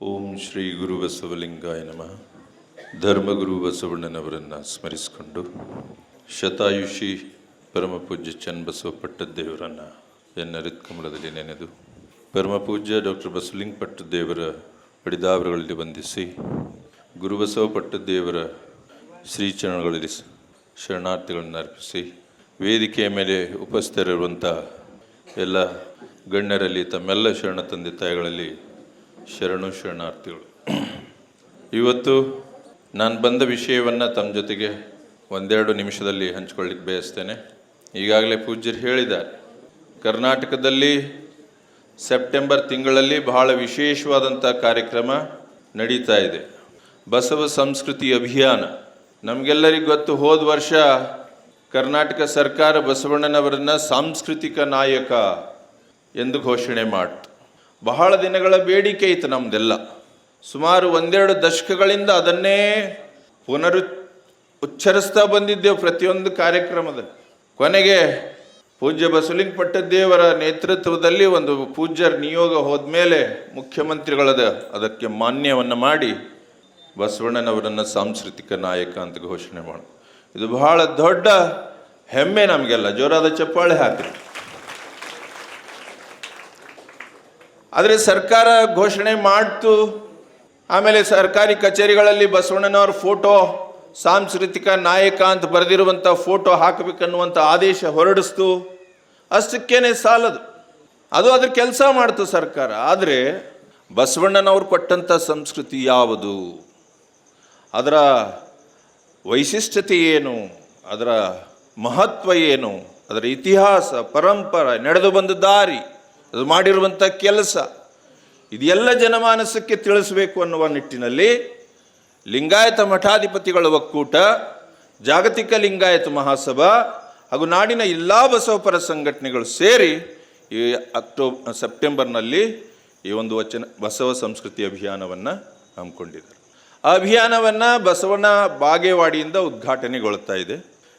ಓಂ ಶ್ರೀ ಗುರು ಬಸವಲಿಂಗಾಯ ನಮಃ. ಧರ್ಮಗುರು ಬಸವಣ್ಣನವರನ್ನು ಸ್ಮರಿಸಿಕೊಂಡು ಶತಾಯುಷಿ ಪರಮಪೂಜ್ಯ ಚನ್ನಬಸವ ಪಟ್ಟದ್ದೇವರನ್ನು ಎನ್ನ ಕಮಲದಲ್ಲಿ ನೆನೆದು ಪರಮಪೂಜ್ಯ ಡಾಕ್ಟರ್ ಬಸವಲಿಂಗ ಪಟ್ಟದ್ದೇವರ ಪಡಿದಾವರಗಳಲ್ಲಿ ವಂದಿಸಿ ಗುರುಬಸವ ಪಟ್ಟದ್ದೇವರ ಶ್ರೀಚರಣಗಳಲ್ಲಿ ಶರಣಾರ್ಥಿಗಳನ್ನು ಅರ್ಪಿಸಿ ವೇದಿಕೆಯ ಮೇಲೆ ಉಪಸ್ಥಿತರಿರುವಂಥ ಎಲ್ಲ ಗಣ್ಯರಲ್ಲಿ ತಮ್ಮೆಲ್ಲ ಶರಣ ತಂದೆ ತಾಯಿಗಳಲ್ಲಿ ಶರಣು ಶರಣಾರ್ಥಿಗಳು. ಇವತ್ತು ನಾನು ಬಂದ ವಿಷಯವನ್ನು ತಮ್ಮ ಜೊತೆಗೆ ಒಂದೆರಡು ನಿಮಿಷದಲ್ಲಿ ಹಂಚ್ಕೊಳ್ಳಿಕ್ಕೆ ಬಯಸ್ತೇನೆ. ಈಗಾಗಲೇ ಪೂಜ್ಯರು ಹೇಳಿದ್ದಾರೆ, ಕರ್ನಾಟಕದಲ್ಲಿ ಸೆಪ್ಟೆಂಬರ್ ತಿಂಗಳಲ್ಲಿ ಬಹಳ ವಿಶೇಷವಾದಂಥ ಕಾರ್ಯಕ್ರಮ ನಡೀತಾ ಇದೆ. ಬಸವ ಸಂಸ್ಕೃತಿ ಅಭಿಯಾನ. ನಮಗೆಲ್ಲರಿಗೂ ಗೊತ್ತು, ಹೋದ ವರ್ಷ ಕರ್ನಾಟಕ ಸರ್ಕಾರ ಬಸವಣ್ಣನವರನ್ನ ಸಾಂಸ್ಕೃತಿಕ ನಾಯಕ ಎಂದು ಘೋಷಣೆ ಮಾಡಿತು. ಬಹಳ ದಿನಗಳ ಬೇಡಿಕೆ ಇತ್ತು ನಮ್ದೆಲ್ಲ. ಸುಮಾರು ಒಂದೆರಡು ದಶಕಗಳಿಂದ ಅದನ್ನೇ ಪುನರು ಉಚ್ಚರಿಸ್ತಾ ಬಂದಿದ್ದೆವು ಪ್ರತಿಯೊಂದು ಕಾರ್ಯಕ್ರಮದಲ್ಲಿ. ಕೊನೆಗೆ ಪೂಜ್ಯ ಬಸವಲಿಂಗಪಟ್ಟದೇವರ ನೇತೃತ್ವದಲ್ಲಿ ಒಂದು ಪೂಜ್ಯರ ನಿಯೋಗ ಹೋದ್ಮೇಲೆ ಮುಖ್ಯಮಂತ್ರಿಗಳದ ಅದಕ್ಕೆ ಮಾನ್ಯವನ್ನು ಮಾಡಿ ಬಸವಣ್ಣನವರನ್ನು ಸಾಂಸ್ಕೃತಿಕ ನಾಯಕ ಅಂತ ಘೋಷಣೆ ಮಾಡಿ ಇದು ಬಹಳ ದೊಡ್ಡ ಹೆಮ್ಮೆ ನಮಗೆಲ್ಲ. ಜೋರಾದ ಚಪ್ಪಾಳೆ ಹಾಕ್ರಿ. ಆದರೆ ಸರ್ಕಾರ ಘೋಷಣೆ ಮಾಡ್ತು. ಆಮೇಲೆ ಸರ್ಕಾರಿ ಕಚೇರಿಗಳಲ್ಲಿ ಬಸವಣ್ಣನವರ ಫೋಟೋ, ಸಾಂಸ್ಕೃತಿಕ ನಾಯಕ ಅಂತ ಬರೆದಿರುವಂಥ ಫೋಟೋ ಹಾಕಬೇಕನ್ನುವಂಥ ಆದೇಶ ಹೊರಡಿಸ್ತು. ಅಷ್ಟಕ್ಕೇನೆ ಸಾಲದು. ಅದು ಅದ್ರ ಕೆಲಸ ಮಾಡ್ತು ಸರ್ಕಾರ. ಆದರೆ ಬಸವಣ್ಣನವರು ಕೊಟ್ಟಂಥ ಸಂಸ್ಕೃತಿ ಯಾವುದು? ಅದರ ವೈಶಿಷ್ಟ್ಯತೆ ಏನು? ಅದರ ಮಹತ್ವ ಏನು? ಅದರ ಇತಿಹಾಸ, ಪರಂಪರೆ, ನಡೆದು ಬಂದ ದಾರಿ. ಅದು ಮಾಡಿರುವಂಥ ಕೆಲಸ. ಇದೆಲ್ಲ ಜನಮಾನಸಕ್ಕೆ ತಿಳಿಸಬೇಕು ಅನ್ನುವ ನಿಟ್ಟಿನಲ್ಲಿ ಲಿಂಗಾಯತ ಮಠಾಧಿಪತಿಗಳ ಒಕ್ಕೂಟ, ಜಾಗತಿಕ ಲಿಂಗಾಯತ ಮಹಾಸಭಾ ಹಾಗೂ ನಾಡಿನ ಎಲ್ಲ ಬಸವಪರ ಸಂಘಟನೆಗಳು ಸೇರಿ ಈ ಅಕ್ಟೋಬರ್ ಸೆಪ್ಟೆಂಬರ್ನಲ್ಲಿ ಈ ಒಂದು ವಚನ, ಬಸವ ಸಂಸ್ಕೃತಿ ಅಭಿಯಾನವನ್ನು ಹಮ್ಮಿಕೊಂಡಿದ್ದಾರೆ. ಆ ಅಭಿಯಾನವನ್ನು ಬಸವಣ್ಣ ಬಾಗೇವಾಡಿಯಿಂದ ಉದ್ಘಾಟನೆಗೊಳ್ತಾ ಇದೆ.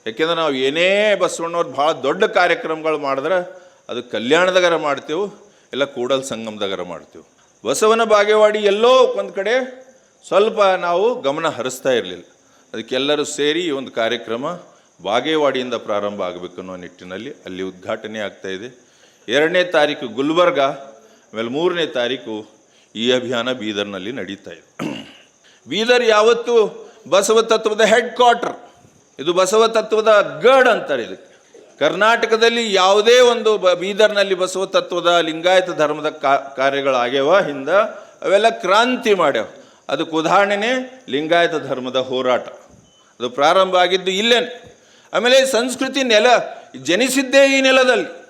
ಯಾಕೆಂದರೆ ನಾವು ಏನೇ ಬಸವಣ್ಣವ್ರು ಭಾಳ ದೊಡ್ಡ ಕಾರ್ಯಕ್ರಮಗಳು ಮಾಡಿದ್ರೆ ಅದು ಕಲ್ಯಾಣದಗರ ಮಾಡ್ತೇವೆ, ಇಲ್ಲ ಕೂಡಲ್ ಸಂಗಮದಾಗರ ಮಾಡ್ತೇವೆ. ಬಸವನ ಬಾಗೇವಾಡಿ ಎಲ್ಲೋ ಒಂದು ಕಡೆ ಸ್ವಲ್ಪ ನಾವು ಗಮನ ಹರಿಸ್ತಾ ಇರಲಿಲ್ಲ. ಅದಕ್ಕೆಲ್ಲರೂ ಸೇರಿ ಈ ಒಂದು ಕಾರ್ಯಕ್ರಮ ಬಾಗೇವಾಡಿಯಿಂದ ಪ್ರಾರಂಭ ಆಗಬೇಕು ಅನ್ನೋ ನಿಟ್ಟಿನಲ್ಲಿ ಅಲ್ಲಿ ಉದ್ಘಾಟನೆ ಆಗ್ತಾ ಇದೆ. ಎರಡನೇ ತಾರೀಕು ಗುಲ್ಬರ್ಗ, ಆಮೇಲೆ ಮೂರನೇ ತಾರೀಕು ಈ ಅಭಿಯಾನ ಬೀದರ್ನಲ್ಲಿ ನಡೀತಾ ಇದೆ. ಬೀದರ್ ಯಾವತ್ತು ಬಸವ ತತ್ವದ ಹೆಡ್ ಕ್ವಾರ್ಟರ್ ಇದು ಬಸವ ತತ್ವದ ಗಡ್ ಅಂತಾರೆ ಇದಕ್ಕೆ. ಕರ್ನಾಟಕದಲ್ಲಿ ಯಾವುದೇ ಒಂದು ಬ, ಬೀದರ್ನಲ್ಲಿ ಬಸವ ತತ್ವದ ಲಿಂಗಾಯತ ಧರ್ಮದ ಕಾ, ಕಾರ್ಯಗಳಾಗ್ಯಾವ ಹಿಂದ ಅವೆಲ್ಲ ಕ್ರಾಂತಿ ಮಾಡ್ಯಾವ. ಅದಕ್ಕೆ ಉದಾಹರಣೆನೇ ಲಿಂಗಾಯತ ಧರ್ಮದ ಹೋರಾಟ. ಅದು ಪ್ರಾರಂಭ ಆಗಿದ್ದು ಇಲ್ಲೇನೆ. ಆಮೇಲೆ ಸಂಸ್ಕೃತಿ ನೆಲ, ಜನಿಸಿದ್ದೇ ಈ ನೆಲದಲ್ಲಿ.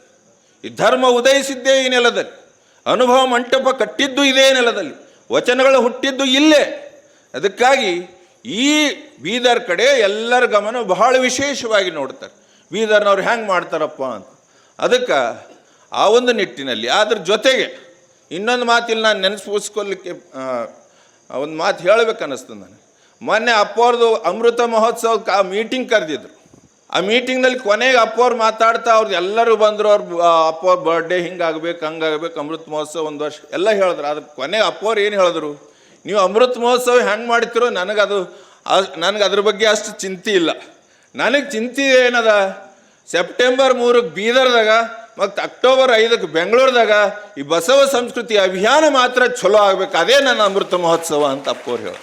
ಈ ಧರ್ಮ ಉದಯಿಸಿದ್ದೇ ಈ ನೆಲದಲ್ಲಿ. ಅನುಭವ ಮಂಟಪ ಕಟ್ಟಿದ್ದು ಇದೇ ನೆಲದಲ್ಲಿ. ವಚನಗಳು ಹುಟ್ಟಿದ್ದು ಇಲ್ಲೇ. ಅದಕ್ಕಾಗಿ ಈ ಬೀದರ್ ಕಡೆ ಎಲ್ಲರ ಗಮನ ಬಹಳ ವಿಶೇಷವಾಗಿ ನೋಡ್ತಾರೆ. ಬೀದರ್ನವ್ರು ಹೆಂಗೆ ಮಾಡ್ತಾರಪ್ಪ ಅಂತ. ಅದಕ್ಕೆ ಆ ಒಂದು ನಿಟ್ಟಿನಲ್ಲಿ ಅದ್ರ ಜೊತೆಗೆ ಇನ್ನೊಂದು ಮಾತಿಲ್ಲಿ ನಾನು ನೆನೆಸ್ಕೋಲಿಕ್ಕೆ ಒಂದು ಮಾತು ಹೇಳಬೇಕು ಅನ್ನಿಸ್ತದೆ ನನಗೆ. ಮೊನ್ನೆ ಅಪ್ಪವ್ರದ್ದು ಅಮೃತ ಮಹೋತ್ಸವಕ್ಕೆ ಆ ಮೀಟಿಂಗ್ ಕರೆದಿದ್ರು. ಆ ಮೀಟಿಂಗ್ನಲ್ಲಿ ಕೊನೆಗೆ ಅಪ್ಪವ್ರು ಮಾತಾಡ್ತಾ ಅವ್ರದ್ದು ಎಲ್ಲರೂ ಬಂದರು, ಅವ್ರ ಅಪ್ಪವ್ರ ಬರ್ಡೇ ಹಿಂಗಾಗಬೇಕು ಹಂಗಾಗಬೇಕು ಅಮೃತ ಮಹೋತ್ಸವ ಒಂದು ವರ್ಷ ಎಲ್ಲ ಹೇಳಿದ್ರು. ಅದಕ್ಕೆ ಕೊನೆಗೆ ಅಪ್ಪವ್ರು ಏನು ಹೇಳಿದ್ರು? ನೀವು ಅಮೃತ ಮಹೋತ್ಸವ ಹೆಂಗೆ ಮಾಡ್ತಿರೋ ನನಗದು ನನಗೆ ಅದ್ರ ಬಗ್ಗೆ ಅಷ್ಟು ಚಿಂತೆ ಇಲ್ಲ. ನನಗೆ ಚಿಂತೆ ಏನದ? ಸೆಪ್ಟೆಂಬರ್ ಮೂರಕ್ಕೆ ಬೀದರ್ದಾಗ ಮತ್ತು ಅಕ್ಟೋಬರ್ ಐದಕ್ಕೆ ಬೆಂಗಳೂರದಾಗ ಈ ಬಸವ ಸಂಸ್ಕೃತಿ ಅಭಿಯಾನ ಮಾತ್ರ ಚಲೋ ಆಗ್ಬೇಕು. ಅದೇ ನನ್ನ ಅಮೃತ ಮಹೋತ್ಸವ ಅಂತ ಅಪ್ಪವ್ರು ಹೇಳಿ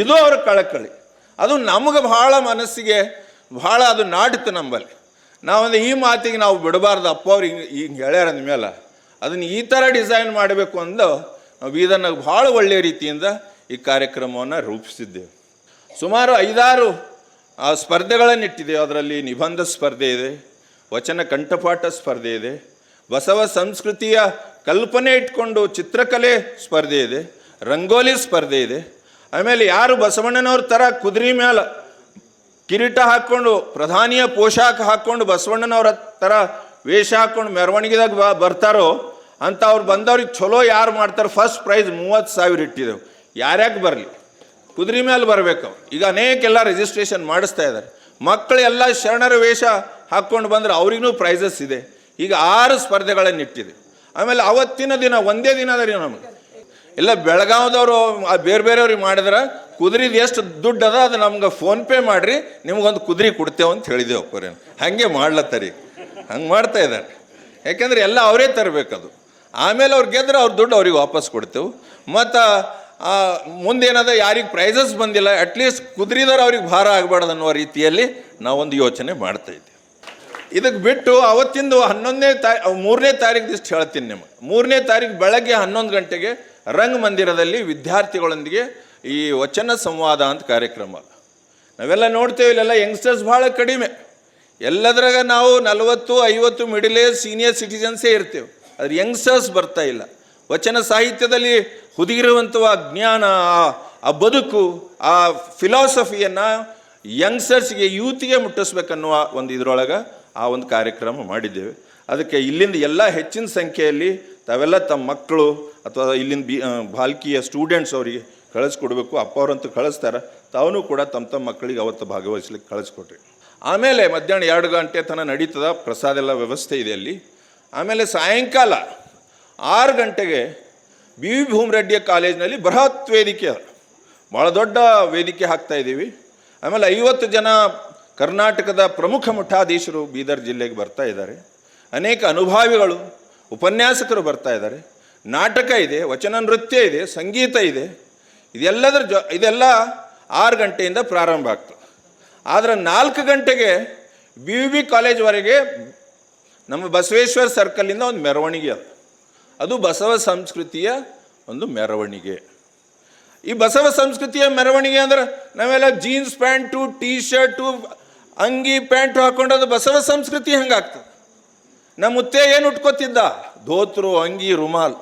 ಇದು ಅವ್ರ ಕಳಕಳಿ. ಅದು ನಮಗೆ ಬಹಳ ಮನಸ್ಸಿಗೆ ಬಹಳ ಅದು ನಾಡಿತು ನಂಬಲ್ಲಿ ನಾವಂದ್ರೆ ಈ ಮಾತಿಗೆ ನಾವು ಬಿಡಬಾರ್ದು. ಅಪ್ಪ ಅವ್ರು ಹಿಂಗೆ ಹಿಂಗೆ ಹೇಳ್ಯಾರ ಅಂದಮೇಲೆ ಅದನ್ನು ಈ ಥರ ಡಿಸೈನ್ ಮಾಡಬೇಕು ಅಂದು ನಾವು ಬೀದರ್ನಾಗ ಭಾಳ ಒಳ್ಳೆಯ ರೀತಿಯಿಂದ ಈ ಕಾರ್ಯಕ್ರಮವನ್ನು ರೂಪಿಸಿದ್ದೇವೆ ಸುಮಾರು ಐದಾರು ಆ, ಸ್ಪರ್ಧೆಗಳನ್ನಿಟ್ಟಿದೆ ಅದರಲ್ಲಿ ನಿಬಂಧ ಸ್ಪರ್ಧೆ ಇದೆ ವಚನ ಕಂಠಪಾಠ ಸ್ಪರ್ಧೆ ಇದೆ ಬಸವ ಸಂಸ್ಕೃತಿಯ ಕಲ್ಪನೆ ಇಟ್ಕೊಂಡು ಚಿತ್ರಕಲೆ ಸ್ಪರ್ಧೆ ಇದೆ ರಂಗೋಲಿ ಸ್ಪರ್ಧೆ ಇದೆ. ಆಮೇಲೆ ಯಾರು ಬಸವಣ್ಣನವ್ರ ಥರ ಕುದುರೆ ಮೇಲೆ ಕಿರೀಟ ಹಾಕ್ಕೊಂಡು ಪ್ರಧಾನಿಯ ಪೋಷಾಕ ಹಾಕ್ಕೊಂಡು ಬಸವಣ್ಣನವ್ರ ಥರ ವೇಷ ಹಾಕ್ಕೊಂಡು ಮೆರವಣಿಗೆದಾಗ ಬ ಬರ್ತಾರೋ ಅಂತ ಅವ್ರು ಬಂದವ್ರಿಗೆ ಚಲೋ ಯಾರು ಮಾಡ್ತಾರೆ ಫಸ್ಟ್ ಪ್ರೈಸ್ ಮೂವತ್ತು ಸಾವಿರ ಇಟ್ಟಿದ್ದೆವು. ಯಾರ್ಯಾಕೆ ಬರಲಿ? ಕುದುರೆ ಮೇಲೆ ಬರಬೇಕು ಈಗ ಅನೇಕ ಎಲ್ಲ ರಿಜಿಸ್ಟ್ರೇಷನ್ ಮಾಡಿಸ್ತಾ ಇದ್ದಾರೆ ಮಕ್ಕಳು ಎಲ್ಲ ಶರಣರ ವೇಷ ಹಾಕ್ಕೊಂಡು ಬಂದ್ರೆ ಅವ್ರಿಗೂ ಪ್ರೈಸಸ್ ಇದೆ. ಈಗ ಆರು ಸ್ಪರ್ಧೆಗಳನ್ನು ಇಟ್ಟಿದೆ. ಆಮೇಲೆ ಅವತ್ತಿನ ದಿನ, ಒಂದೇ ದಿನ ಅದ ನಮಗೆ. ಎಲ್ಲ ಬೆಳಗಾವ್ದವರು ಬೇರೆ ಬೇರೆಯವ್ರಿಗೆ ಮಾಡಿದ್ರೆ ಕುದುರೆದು ಎಷ್ಟು ದುಡ್ಡು ಅದ, ಅದು ನಮ್ಗೆ ಫೋನ್ಪೇ ಮಾಡಿರಿ, ನಿಮ್ಗೊಂದು ಕುದುರೆ ಕೊಡ್ತೇವೆ ಅಂತ ಹೇಳಿದೆವು ಅಪ್ಪರೇನು ಹಾಗೆ ಮಾಡ್ಲತ್ತರಿ ಹಂಗೆ ಮಾಡ್ತಾ ಇದ್ದಾರೆ ಯಾಕೆಂದ್ರೆ ಎಲ್ಲ ಅವರೇ ತರಬೇಕದು. ಆಮೇಲೆ ಅವ್ರು ಗೆದ್ರೆ ಅವ್ರ ದುಡ್ಡು ಅವ್ರಿಗೆ ವಾಪಸ್ ಕೊಡ್ತೇವೆ. ಮತ್ತು ಮುಂದೇನದ ಯಾರಿಗೆ ಪ್ರೈಸಸ್ ಬಂದಿಲ್ಲ ಅಟ್ಲೀಸ್ಟ್ ಕುದುರಿದಾರೆ ಅವ್ರಿಗೆ ಭಾರ ಆಗಬಾರ್ದು ಅನ್ನುವ ರೀತಿಯಲ್ಲಿ ನಾವೊಂದು ಯೋಚನೆ ಮಾಡ್ತಾ ಇದ್ದೀವಿ. ಇದಕ್ಕೆ ಬಿಟ್ಟು ಅವತ್ತಿಂದು ಹನ್ನೊಂದನೇ ತಾರೀ ಮೂರನೇ ತಾರೀಕು ದಿಷ್ಟು ಹೇಳ್ತೀನಿ ನಿಮಗೆ. ಮೂರನೇ ತಾರೀಕು ಬೆಳಗ್ಗೆ ಹನ್ನೊಂದು ಗಂಟೆಗೆ ರಂಗ ಮಂದಿರದಲ್ಲಿ ವಿದ್ಯಾರ್ಥಿಗಳೊಂದಿಗೆ ಈ ವಚನ ಸಂವಾದ ಅಂತ ಕಾರ್ಯಕ್ರಮ. ನಾವೆಲ್ಲ ನೋಡ್ತೇವೆ, ಇಲ್ಲೆಲ್ಲ ಯಂಗ್ಸ್ಟರ್ಸ್ ಭಾಳ ಕಡಿಮೆ. ಎಲ್ಲದ್ರಾಗ ನಾವು ನಲವತ್ತು, ಐವತ್ತು ಮಿಡಿಲ್ ಏಜ್ ಸೀನಿಯರ್ ಸಿಟಿಸನ್ಸೇ ಇರ್ತೇವೆ. ಅದ್ರ ಯಂಗ್ಸ್ಟರ್ಸ್ ಬರ್ತಾ ಇಲ್ಲ. ವಚನ ಸಾಹಿತ್ಯದಲ್ಲಿ ಹುದುಗಿರುವಂಥ ಜ್ಞಾನ, ಆ- ಬದುಕು, ಆ ಫಿಲಾಸಫಿಯನ್ನು ಯಂಗ್ಸ್ಟರ್ಸ್ಗೆ ಯೂತ್ಗೆ ಮುಟ್ಟಿಸ್ಬೇಕನ್ನುವ ಒಂದು ಇದರೊಳಗೆ ಆ ಒಂದು ಕಾರ್ಯಕ್ರಮ ಮಾಡಿದ್ದೇವೆ. ಅದಕ್ಕೆ ಇಲ್ಲಿಂದ ಎಲ್ಲ ಹೆಚ್ಚಿನ ಸಂಖ್ಯೆಯಲ್ಲಿ ತಾವೆಲ್ಲ ತಮ್ಮ ಮಕ್ಕಳು ಅಥವಾ ಇಲ್ಲಿಂದ ಬಿ ಬಾಲ್ಕಿಯ ಸ್ಟೂಡೆಂಟ್ಸ್ ಅವರಿಗೆ ಕಳಿಸ್ಕೊಡ್ಬೇಕು. ಅಪ್ಪ ಅವರಂತೂ ಕಳಿಸ್ತಾರೆ. ತಾವೂ ಕೂಡ ತಮ್ಮ ತಮ್ಮ ಮಕ್ಕಳಿಗೆ ಅವತ್ತು ಭಾಗವಹಿಸ್ಲಿಕ್ಕೆ ಕಳಿಸ್ಕೊಟ್ರಿ. ಆಮೇಲೆ ಮಧ್ಯಾಹ್ನ ಎರಡು ಗಂಟೆ ತನಕ ನಡೀತದ ಪ್ರಸಾದ ಎಲ್ಲ ವ್ಯವಸ್ಥೆ ಇದೆ ಅಲ್ಲಿ. ಆಮೇಲೆ ಸಾಯಂಕಾಲ ಆರು ಗಂಟೆಗೆ ಬಿ ವಿ ಭೂಮರೆಡ್ಡಿಯ ಕಾಲೇಜಿನಲ್ಲಿ ಬೃಹತ್ ವೇದಿಕೆ. ಭಾಳ ದೊಡ್ಡ ವೇದಿಕೆ ಹಾಕ್ತಾ ಇದ್ದೀವಿ ಆಮೇಲೆ ಐವತ್ತು ಜನ ಕರ್ನಾಟಕದ ಪ್ರಮುಖ ಮಠಾಧೀಶರು ಬೀದರ್ ಜಿಲ್ಲೆಗೆ ಬರ್ತಾ ಇದ್ದಾರೆ. ಅನೇಕ ಅನುಭಾವಿಗಳು, ಉಪನ್ಯಾಸಕರು ಬರ್ತಾ ಇದ್ದಾರೆ. ನಾಟಕ ಇದೆ, ವಚನ ನೃತ್ಯ ಇದೆ, ಸಂಗೀತ ಇದೆ. ಇದೆಲ್ಲದರ ಜೊ, ಇದೆಲ್ಲ ಆರು ಗಂಟೆಯಿಂದ ಪ್ರಾರಂಭ ಆಗ್ತದೆ. ಆದರೆ ನಾಲ್ಕು ಗಂಟೆಗೆ ಬಿ ವಿ ಬಿ ಕಾಲೇಜ್ವರೆಗೆ ನಮ್ಮ ಬಸವೇಶ್ವರ ಸರ್ಕಲಿಂದ ಒಂದು ಮೆರವಣಿಗೆ ಅದು. ಅದು ಬಸವ ಸಂಸ್ಕೃತಿಯ ಒಂದು ಮೆರವಣಿಗೆ. ಈ ಬಸವ ಸಂಸ್ಕೃತಿಯ ಮೆರವಣಿಗೆ ಅಂದ್ರೆ ನಾವೆಲ್ಲ ಜೀನ್ಸ್ ಪ್ಯಾಂಟು, ಟೀ ಶರ್ಟು ಅಂಗಿ ಪ್ಯಾಂಟು ಹಾಕೊಂಡು ಅದು ಬಸವ ಸಂಸ್ಕೃತಿ ಹಂಗಾಗ್ತದೆ. ನಮ್ಮ ಮುತ್ತೆ ಏನು ಉಟ್ಕೋತಿದ್ದ? ಧೋತ್ರು, ಅಂಗಿ, ರುಮಾಲ್.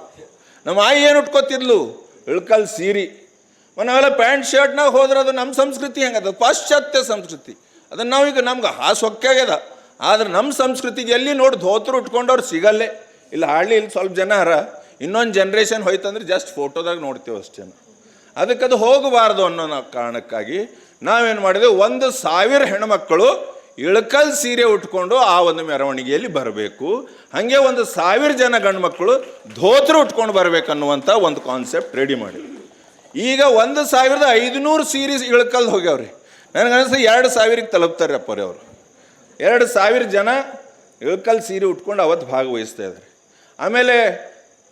ನಮ್ಮ ಆಯಿ ಏನು ಉಟ್ಕೋತಿದ್ಲು? ಇಳ್ಕಲ್ ಸೀರಿ. ನಾವೆಲ್ಲ ಪ್ಯಾಂಟ್ ಶರ್ಟ್ನಾಗ ಹೋದ್ರೆ ಅದು ನಮ್ಮ ಸಂಸ್ಕೃತಿ ಹೆಂಗದ ಪಾಶ್ಚಾತ್ಯ ಸಂಸ್ಕೃತಿ. ಅದನ್ನು ನಾವೀಗ ನಮ್ಗೆ ಹಾಸೊಕ್ಕಾಗ್ಯದ ಆದ್ರೆ ನಮ್ಮ ಸಂಸ್ಕೃತಿಗೆ ಎಲ್ಲಿ ನೋಡಿ ಧೋತ್ರು ಉಟ್ಕೊಂಡವ್ರು ಸಿಗಲ್ಲೇ. ಇಲ್ಲ ಸ್ವಲ್ಪ ಜನ ಅರ ಇನ್ನೊಂದು ಜನ್ರೇಷನ್ ಹೋಯ್ತಂದ್ರೆ ಜಸ್ಟ್ ಫೋಟೋದಾಗ ನೋಡ್ತೀವಿ ಅಷ್ಟೇ. ಅದಕ್ಕೆ ಅದು ಹೋಗಬಾರ್ದು ಅನ್ನೋ ಕಾರಣಕ್ಕಾಗಿ ನಾವೇನು ಮಾಡಿದೆವು ಒಂದು ಸಾವಿರ ಹೆಣ್ಮಕ್ಕಳು ಇಳಕಲ್ ಸೀರೆ ಉಟ್ಕೊಂಡು ಆ ಒಂದು ಮೆರವಣಿಗೆಯಲ್ಲಿ ಬರಬೇಕು. ಹಾಗೆ ಒಂದು ಸಾವಿರ ಜನ ಗಂಡು ಮಕ್ಕಳು ಧೋತ್ರ ಉಟ್ಕೊಂಡು ಬರಬೇಕನ್ನುವಂಥ ಒಂದು ಕಾನ್ಸೆಪ್ಟ್ ರೆಡಿ ಮಾಡಿ. ಈಗ ಒಂದು ಸಾವಿರದ ಐದುನೂರು ಸೀರೆ ಇಳಕಲ್ ಹೋಗ್ಯಾವ್ರಿ. ನನಗನ್ನಿಸ್ತು ಎರಡು ಸಾವಿರಕ್ಕೆ ತಲುಪ್ತಾರೆ ಅಪ್ಪರೇ ಅವರು. ಎರಡು ಸಾವಿರ ಜನ ಇಳಕಲ್ ಸೀರೆ ಉಟ್ಕೊಂಡು ಅವತ್ತು ಭಾಗವಹಿಸ್ತಾ ಇದ್ದಾರೆ ಆಮೇಲೆ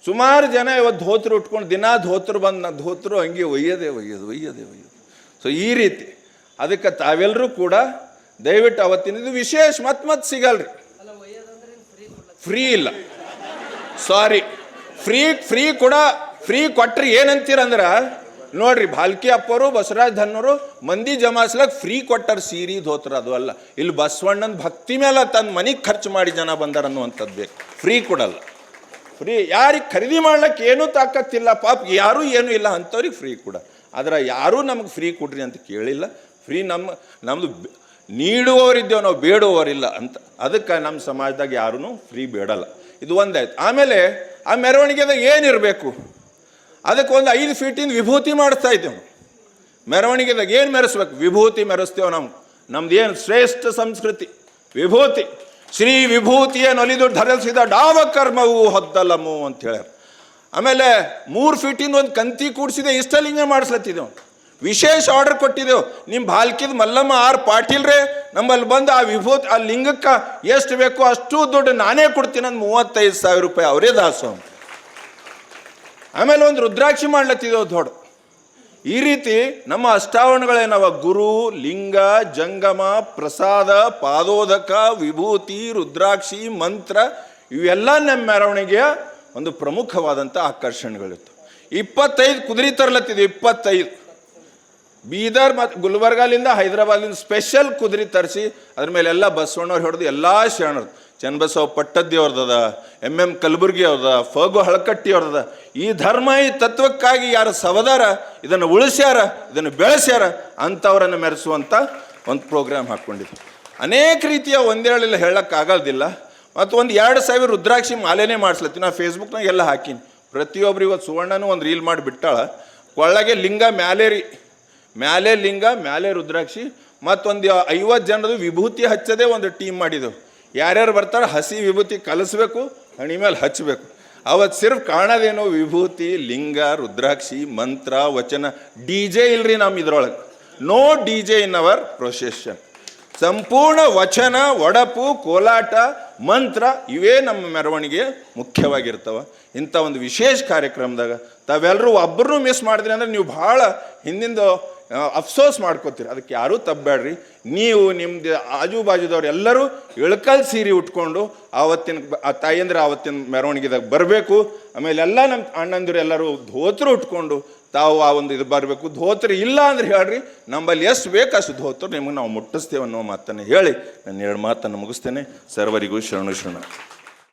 ಸುಮಾರು ಜನ ಇವತ್ತು ಧೋತ್ರ ಉಟ್ಕೊಂಡು ದಿನಾ ಧೋತ್ರ ಬಂದು ನಾನು ಧೋತ್ರು ಹಂಗೆ ಒಯ್ಯೋದೇ ಒಯ್ಯೋದು ಒಯ್ಯೋದೇ ಒಯ್ಯೋದು. ಸೊ ಈ ರೀತಿ ಅದಕ್ಕೆ ತಾವೆಲ್ಲರೂ ಕೂಡ ದಯವಿಟ್ಟು ಅವತ್ತಿನ ಇದು ವಿಶೇಷ ಮತ್ತೆ ಮತ್ತೆ ಸಿಗಲ್ರಿ. ಫ್ರೀ ಇಲ್ಲ. ಸಾರಿ ಫ್ರೀ ಫ್ರೀ ಕೂಡ ಫ್ರೀ ಕೊಟ್ರಿ ಏನಂತೀರಂದ್ರ ನೋಡ್ರಿ ಭಾಲ್ಕಿ ಅಪ್ಪರು, ಬಸವರಾಜ್ ಧನ್ನವರು ಮಂದಿ ಜಮಾಸ್ಲಕ್ ಫ್ರೀ ಕೊಟ್ಟಾರ ಸೀರಿ ಧೋತ್ರ ಅದು ಅಲ್ಲ. ಇಲ್ಲಿ ಬಸವಣ್ಣನ ಭಕ್ತಿ ಮೇಲೆ ತನ್ನ ಮನೆಗೆ ಖರ್ಚು ಮಾಡಿ ಜನ ಬಂದಾರ ಅನ್ನುವಂಥದ್ದು ಬೇಕು. ಫ್ರೀ ಕೊಡಲ್ಲ. ಫ್ರೀ ಯಾರಿಗೆ ಖರೀದಿ ಮಾಡ್ಲಿಕ್ಕೆ ಏನೂ ತಾಕತ್ತಿಲ್ಲ, ಪಾಪ ಯಾರೂ ಏನೂ ಇಲ್ಲ ಅಂಥವ್ರಿಗೆ ಫ್ರೀ ಕೂಡ. ಆದರೆ ಯಾರೂ ನಮಗೆ ಫ್ರೀ ಕೊಡ್ರಿ ಅಂತ ಕೇಳಿಲ್ಲ. ಫ್ರೀ ನಮ್ಮ ನಮ್ಮದು ನೀಡುವವರಿದ್ದೇವೆ ನಾವು ಬೇಡುವವರಿಲ್ಲ ಅಂತ. ಅದಕ್ಕೆ ನಮ್ಮ ಸಮಾಜದಾಗ ಯಾರೂ ಫ್ರೀ ಬೇಡಲ್ಲ. ಇದು ಒಂದಾಯ್ತು. ಆಮೇಲೆ ಆ ಮೆರವಣಿಗೆದಾಗ ಏನಿರಬೇಕು? ಅದಕ್ಕೆ ಒಂದು ಐದು ಫೀಟಿಂದ ವಿಭೂತಿ ಮಾಡಿಸ್ತಾ ಇದ್ದೇವೆ ಮೆರವಣಿಗೆದಾಗ ಏನು ಮೆರೆಸ್ಬೇಕು? ವಿಭೂತಿ ಮೆರೆಸ್ತೇವೆ ನಾವು. ನಮ್ದು ಏನು ಶ್ರೇಷ್ಠ ಸಂಸ್ಕೃತಿ? ವಿಭೂತಿ. ಶ್ರೀ ವಿಭೂತಿಯ ನೊಲಿದು ಧರಿಸಿದ ಡಾವ ಕರ್ಮವು ಹೊದ್ದಲಮು ಅಂತ ಹೇಳ್ಯಾರ. ಆಮೇಲೆ ಮೂರು ಫೀಟಿಂದ ಒಂದು ಕಂತಿ ಕೂಡಿಸಿದೆ, ಇಷ್ಟಲಿಂಗ ಮಾಡಿಸ್ಲತ್ತಿದ್ದೆವು ವಿಶೇಷ ಆರ್ಡರ್ ಕೊಟ್ಟಿದ್ದೆವು ನಿಮ್ಮ ಬಾಲ್ಕಿದ ಮಲ್ಲಮ್ಮ ಆರ್ ಪಾಟೀಲ್ರೇ ನಮ್ಮಲ್ಲಿ ಬಂದು ಆ ವಿಭೂತಿ, ಆ ಲಿಂಗಕ್ಕೆ ಎಷ್ಟು ಬೇಕೋ ಅಷ್ಟು ದುಡ್ಡು ನಾನೇ ಕೊಡ್ತೀನಿ ಅಂದ್ ಮೂವತ್ತೈದು ಸಾವಿರ ರೂಪಾಯಿ ಅವರೇ ದಾಸು ಆಮೇಲೆ ಒಂದು ರುದ್ರಾಕ್ಷಿ ಮಾಡ್ಲತ್ತಿದ್ದೆವು ದೊಡ್ಡ. ಈ ರೀತಿ ನಮ್ಮ ಅಷ್ಟಾವರಣಗಳೇನವ ಗುರು, ಲಿಂಗ, ಜಂಗಮ, ಪ್ರಸಾದ, ಪಾದೋದಕ, ವಿಭೂತಿ, ರುದ್ರಾಕ್ಷಿ, ಮಂತ್ರ, ಇವೆಲ್ಲ ನಮ್ಮ ಮೆರವಣಿಗೆಯ ಒಂದು ಪ್ರಮುಖವಾದಂಥ ಆಕರ್ಷಣೆಗಳಿತ್ತು. ಇಪ್ಪತ್ತೈದು ಕುದುರೆ ತರಲತ್ತಿದೆ, ಇಪ್ಪತ್ತೈದು. ಬೀದರ್ ಮತ್ತು ಗುಲ್ಬರ್ಗಾಲಿಂದ ಹೈದರಾಬಾದ್ಲಿಂದ ಸ್ಪೆಷಲ್ ಕುದುರೆ ತರಿಸಿ ಅದ್ರ ಮೇಲೆ ಎಲ್ಲ ಬಸವಣ್ಣವ್ರು ಹಿಡಿದು ಎಲ್ಲ ಶರಣರು. ಚನ್ನಬಸವ ಪಟ್ಟದ್ದಿ ಅವ್ರದ್ದದ ಎಂ ಎಂ ಕಲಬುರ್ಗಿ ಅವ್ರದ ಫಗು ಹಳಕಟ್ಟಿ ಅವ್ರದ ಈ ಧರ್ಮ, ಈ ತತ್ವಕ್ಕಾಗಿ ಯಾರು ಸವದಾರ, ಇದನ್ನು ಉಳಿಸ್ಯಾರ, ಇದನ್ನು ಬೆಳೆಸ್ಯಾರ ಅಂಥವ್ರನ್ನು ಮೆರೆಸುವಂಥ ಒಂದು ಪ್ರೋಗ್ರಾಮ್ ಹಾಕ್ಕೊಂಡಿದ್ವಿ ಅನೇಕ ರೀತಿಯ ಒಂದೇಳಿಲ್ಲ ಹೇಳೋಕ್ಕಾಗೋದಿಲ್ಲ ಮತ್ತು ಒಂದು ಎರಡು ಸಾವಿರ ರುದ್ರಾಕ್ಷಿ ಮಾಲೆನೇ ಮಾಡಿಸ್ಲತ್ತೀನಿ ನಾ ಫೇಸ್ಬುಕ್ನಾಗೆಲ್ಲ ಹಾಕೀನಿ. ಇವತ್ತು ಸುವರ್ಣನೂ ಒಂದು ರೀಲ್ ಮಾಡಿ ಬಿಟ್ಟಾಳ. ಒಳಗೆ ಲಿಂಗ ಮ್ಯಾಲೇರಿ ಮ್ಯಾಲೆ ಲಿಂಗ, ಮ್ಯಾಲೆ ರುದ್ರಾಕ್ಷಿ, ಮತ್ತೊಂದು ಐವತ್ತು ಜನರದು ವಿಭೂತಿ ಹಚ್ಚದೆ ಒಂದು ಟೀಮ್ ಮಾಡಿದೆವು ಯಾರ್ಯಾರು ಬರ್ತಾರೆ ಹಸಿ ವಿಭೂತಿ ಕಲಿಸ್ಬೇಕು, ಹಣಿ ಮೇಲೆ ಹಚ್ಚಬೇಕು ಅವತ್ತು ಸಿರ್ಫ್ ಕಾಣೋದೇನು ವಿಭೂತಿ, ಲಿಂಗ, ರುದ್ರಾಕ್ಷಿ, ಮಂತ್ರ, ವಚನ, ಡಿ ಜೆ ಇಲ್ರಿ ನಮ್ಮ ಇದ್ರೊಳಗೆ. No D J in our procession. ಸಂಪೂರ್ಣ ವಚನ, ಒಡಪು, ಕೋಲಾಟ, ಮಂತ್ರ, ಇವೇ ನಮ್ಮ ಮೆರವಣಿಗೆ ಮುಖ್ಯವಾಗಿರ್ತವ. ಇಂಥ ಒಂದು ವಿಶೇಷ ಕಾರ್ಯಕ್ರಮದಾಗ ತಾವೆಲ್ಲರೂ ಒಬ್ಬರನ್ನೂ ಮಿಸ್ ಮಾಡಿದ್ರಿ ಅಂದ್ರೆ ನೀವು ಭಾಳ ಹಿಂದಿಂದ ಅಫ್ಸೋಸ್ ಮಾಡ್ಕೋತೀರಿ. ಅದಕ್ಕೆ ಯಾರೂ ತಪ್ಪಬೇಡ್ರಿ ನೀವು ನಿಮ್ದು ಆಜು ಬಾಜುದವ್ರು ಎಲ್ಲರೂ ಇಳಕಲ್ ಸೀರೆ ಉಟ್ಕೊಂಡು ಆವತ್ತಿನ ಆ ತಾಯಂದ್ರೆ ಆವತ್ತಿನ ಮೆರವಣಿಗೆದಾಗ ಬರಬೇಕು. ಆಮೇಲೆ ಎಲ್ಲ ನಮ್ಮ ಅಣ್ಣಂದಿರು ಎಲ್ಲರೂ ಧೋತ್ರ ಉಟ್ಕೊಂಡು ತಾವು ಆ ಒಂದು ಇದು ಬರಬೇಕು. ಧೋತ್ರ ಇಲ್ಲ ಅಂದ್ರೆ ಹೇಳ್ರಿ ನಮ್ಮಲ್ಲಿ ಎಷ್ಟು ಬೇಕಷ್ಟು ಧೋತ್ರ ನಿಮಗೆ ನಾವು ಮುಟ್ಟಿಸ್ತೇವೆ ಅನ್ನೋ ಮಾತನ್ನು ಹೇಳಿ. ನಾನು ಎರಡು ಮಾತನ್ನು ಮುಗಿಸ್ತೇನೆ. ಸರ್ವರಿಗೂ ಶರಣು ಶರಣ.